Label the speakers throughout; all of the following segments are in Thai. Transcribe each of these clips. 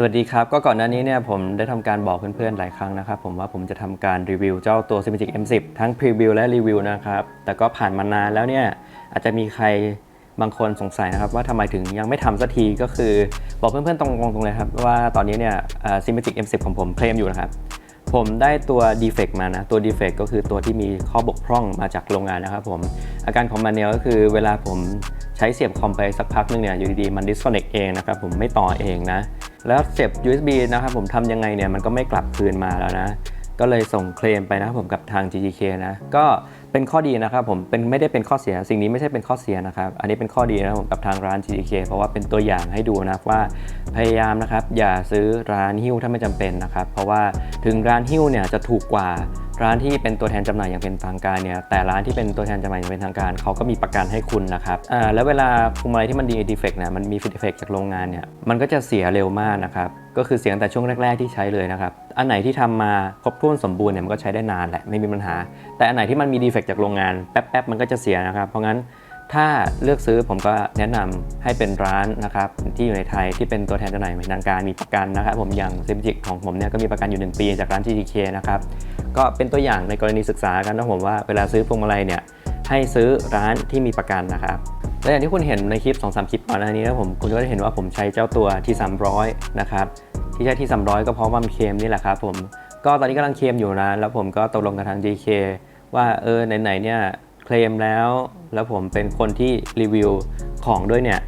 Speaker 1: สวัสดีครับ ก็ก่อนหน้านี้เนี่ยผมได้ทำการบอกเพื่อนๆหลายครั้งนะครับ ผมว่าผมจะทำการรีวิวเจ้าตัว Cinematic M10 ทั้งพรีวิวและรีวิวนะครับ แต่ก็ผ่านมานานแล้วเนี่ยอาจจะมีใครบางคนสงสัยนะครับว่าทำไมถึงยังไม่ทำสักทีก็คือบอกเพื่อนๆตรงๆตรงเลยครับว่าตอนนี้เนี่ยอ่า Cinematic M10 ของผมเคลมอยู่นะครับผมได้ตัว defect มานะ ตัว defect ก็คือตัวที่มีข้อบกพร่องมาจากโรงงานนะครับผมอาการของมันเนี่ยก็คือเวลาผมใช้เสียบคอมไปสักพักนึงเนี่ยอยู่ดีๆมัน disconnect เองนะครับผมไม่ต่อเองนะ แล้วเสียบ USB นะครับผมทำยังไงเนี่ยมันก็ไม่กลับคืนมาแล้วนะ ก็เลยส่งเคลมไปนะครับผมกับทาง GGK นะ ก็ เป็นข้อดีนะครับผมเป็นไม่ได้เป็นข้อเสียสิ่งนี้ไม่ใช่เป็นข้อเสียนะครับอันนี้เป็นข้อดีนะครับผมกับทางร้าน GGK เพราะว่าเป็นตัวอย่างให้ดูนะครับว่าพยายามนะครับอย่าซื้อร้านหิ้วถ้าไม่จำเป็นนะครับเพราะว่าถึงร้านหิ้วเนี่ยจะถูกกว่าร้านที่เป็นตัวแทนจำหน่ายอย่างเป็นทางการเนี่ยแต่ร้านที่เป็นตัวแทนจำหน่ายอย่างเป็นทางการเขาก็มีประกันให้คุณนะครับอ่าแล้วเวลาพวงมาลัยที่มันดีดีเฟกต์เนี่ยมันมีฟีดเฟกจากโรงงานเนี่ยมันก็จะเสียเร็วมากนะครับ ก็คือเสียงแต่ช่วงแรก ๆ ที่ใช้เลยนะครับ อันไหนที่ทำมาครบถ้วนสมบูรณ์เนี่ยมันก็ใช้ได้นานแหละไม่มีปัญหา แต่อันไหนที่มันมีดีเฟกจากโรงงานแป๊บๆมันก็จะเสียนะครับ เพราะงั้นถ้าเลือกซื้อผมก็แนะนำให้เป็นร้านนะครับที่อยู่ในไทยที่เป็นตัวแทนจำหน่ายเป็นทางการมีประกันนะครับ ผมอย่างเซมจิกของผมเนี่ยก็มีประกันอยู่ 1 ปีจากร้าน GTK นะครับก็เป็นตัวอย่างในกรณีศึกษากันนะผมว่าเวลาซื้อพวงมาลัยเนี่ยให้ซื้อร้านที่มีประกันนะครับ และอย่างที่คุณเห็นในคลิป2-3คลิปก่อนหน้านี้นะผมคุณก็จะเห็นว่าผมใช้เจ้าตัวที่ 300 นะครับ ที่ใช้ที่ 300 ก็เพราะว่ามันเค็มนี่แหละครับผมก็ตอนนี้กำลังเค็มอยู่นะ แล้วผมก็ตกลงกับทาง GK ว่าเออไหนๆเนี่ยเคลมแล้ว แล้วผมเป็นคนที่รีวิวของด้วยเนี่ย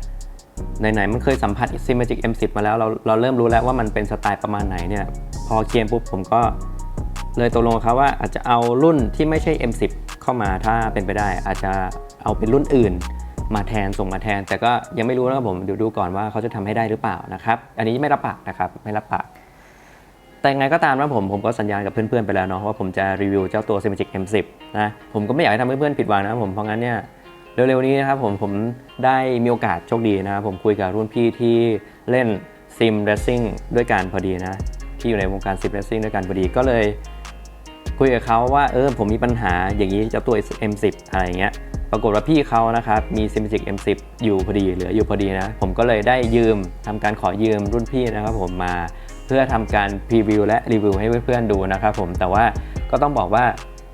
Speaker 1: ไหนๆมันเคยสัมผัส Cinematic M10 มาแล้วเราเราเริ่มรู้แล้วว่ามันเป็นสไตล์ประมาณไหนเนี่ยพอเคมปุ๊บผมก็เลยตกลงกับว่าอาจจะเอารุ่นที่ไม่ใช่ M10 เข้ามาถ้าเป็นไปได้ อาจจะเอาเป็นรุ่นอื่น มาแทนส่งมาแทน แต่ก็ยังไม่รู้นะครับผมเดี๋ยวดูก่อนว่าเขาจะทำให้ได้หรือเปล่านะครับ อันนี้ไม่รับปากนะครับไม่รับปาก แต่ยังไงก็ตามนะผมผมก็สัญญากับเพื่อนๆไปแล้วเนาะว่าผมจะรีวิวเจ้าตัว Cinematic M10 นะผมก็ไม่อยากให้ทำให้เพื่อนผิดหวังนะผมเพราะงั้นเนี่ยเร็วๆนี้นะครับผมผมได้มีโอกาสโชคดีนะครับผมคุยกับรุ่นพี่ที่เล่นซิมเร c ซิ่งด้วยกันพอดีนะที่อยู่ในวงการซิมเร c ซิ่งด้วยกันพอดีก็เลยคุยกับเขาว่าเออผมมีปัญหาอย่างนี้เจ้าตัว M10 อะไรอย่างเงี้ย ปรากฏว่าพี่เขานะครับมี Cinematic M10 อยู่พอดีเหลืออยู่พอดีนะ ผมก็เลยได้ยืมทำการขอยืมรุ่นพี่นะครับผมมาเพื่อทำการพรีวิวและรีวิวให้เพื่อนๆดูนะครับผมแต่ว่าก็ต้องบอกว่า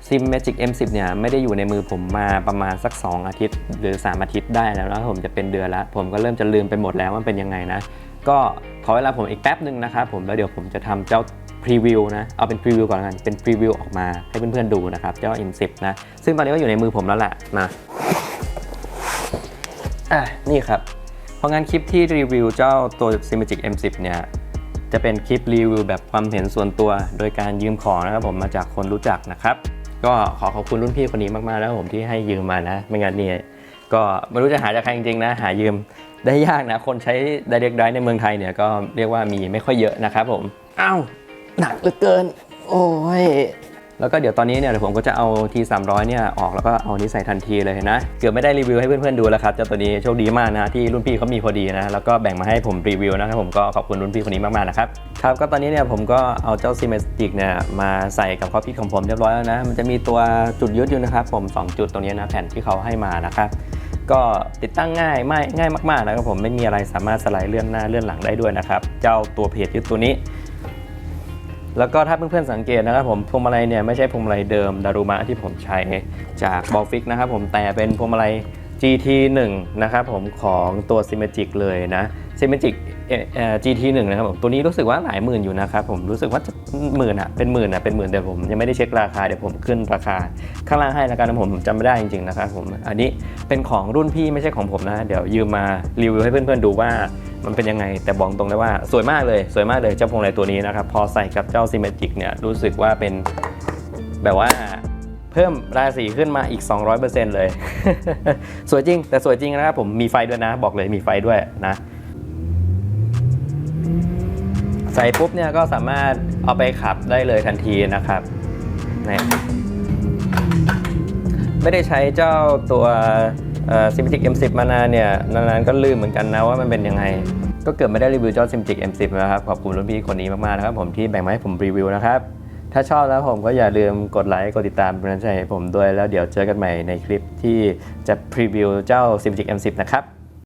Speaker 1: Sim Magic M10 เนี่ยไม่ได้อยู่ในมือผมมาประมาณสัก 2 อาทิตย์ หรือ 3 อาทิตย์ได้แล้วนะผมจะเป็นเดือนละผมก็เริ่มจะลืมไปหมดแล้วว่ามันเป็นยังไงนะ ก็ขอเวลาผมอีกแป๊บหนึ่งนะครับผมแล้วเดี๋ยวผมจะทำเจ้า รีวิวนะ เอาเป็นพรีวิวก่อนละกัน เป็นพรีวิวออกมาให้เพื่อนๆดูนะครับ เจ้า M10 นะ ซึ่งตอนนี้ก็อยู่ในมือผมแล้วแหละนะอะ นี่ครับ เพราะงั้นคลิปที่รีวิวเจ้าตัว Cinematic M10 เนี่ย จะเป็นคลิปรีวิวแบบความเห็นส่วนตัว โดยการยืมของนะครับผมมาจากคนรู้จักนะครับ ก็ขอขอบคุณรุ่นพี่คนนี้มากๆนะครับผมที่ให้ยืมมานะ ไม่งั้นเนี่ย ก็ไม่รู้จะหาจากใครจริงๆนะ หายืมได้ยากนะ คนใช้ Direct Drive ในเมืองไทยเนี่ยก็เรียกว่ามีไม่ค่อยเยอะนะครับผม อ้าว หนักเหลือเกิน โอ้ย แล้วก็เดี๋ยวตอนนี้เนี่ยเดี๋ยวผมก็จะเอา T300 เนี่ยออกแล้วก็เอานี้ใส่ทันทีเลยนะ เกือบไม่ได้รีวิวให้เพื่อนๆดูแล้วครับเจ้าตัวนี้โชคดีมากนะที่รุ่นพี่เขามีพอดีนะแล้วก็แบ่งมาให้ผมรีวิวนะครับผมก็ขอบคุณรุ่นพี่คนนี้มากๆนะครับครับก็ตอนนี้เนี่ยผมก็เอาเจ้า c i m e t i c เนี่ยมาใส่กับข้อพิดของผมเรียบร้อยแล้วนะมันจะมีตัวจุดยึดอยู่นะครับผม 2 จุดตรงนี้นะแผ่นที่เขาให้มานะครับก็ติดตั้งง่ายไม่ง่ายมากๆนะครับผมไม่มีอะไรสามารถสไลด์เลื่อนหน้าเลื่อนหลังได้ด้วยนะครับ เจ้าตัวเพจยึดตัวนี้ แล้วก็ถ้าเพื่อนๆสังเกตนะครับผมพวงมาลัยเนี่ยไม่ใช่พวงมาลัยเดิมดารุมะที่ผมใช้จากบอลฟิกนะครับผมแต่เป็นพวงมาลัย GT1 นะครับผมของตัว Symmetric เลยนะ Symmetric เอ่อ GT1 นะครับผมตัวนี้รู้สึกว่าหลายหมื่นอยู่นะครับผมรู้สึกว่าจะหมื่นอะเป็นหมื่นอะเป็นหมื่นแต่ผมยังไม่ได้เช็คราคาเดี๋ยวผมขึ้นราคา ข้างล่างให้ล้วกันผมจำไม่ได้จริงๆนะครับผมอันนี้เป็นของรุ่นพี่ไม่ใช่ของผมนะ เดี๋ยวยืมมารีวิวให้เพื่อนๆดูว่ามันเป็นยังไงแต่บอกตรงเลยว่าสวยมากเลยสวยมากเลยเจ้าพวงมาลัยตัวนี้นะครับ พอใส่กับเจ้า Symmetric เนี่ยรู้สึกว่าเป็นแบบว่าเพิ่มราศีขึ้นมาอีก 200%เลย สวยจริง แต่สวยจริงนะครับผมมีไฟด้วยนะ บอกเลยมีไฟด้วยนะ ใส่ปุ๊บเนี่ยก็สามารถเอาไปขับได้เลยทันทีนะครับนี่ไม่ได้ใช้เจ้าตัว ซิมจิ๊ก M10 มานานเนี่ยนานๆก็ลืมเหมือนกันนะว่ามันเป็นยังไง ก็เกิดไม่ได้รีวิวเจ้า Cinematic M10 นะครับ ขอบคุณรุ่นพี่คนนี้มากๆนะครับผมที่แบ่งมาให้ผมรีวิวนะครับ ถ้าชอบแล้วผมก็อย่าลืมกดไลค์กดติดตามเป็นกำลังใจให้ผมด้วยแล้วเดี๋ยวเจอกันใหม่ในคลิปที่จะพรีวิวเจ้าซิมจิ๊ก M10 นะครับ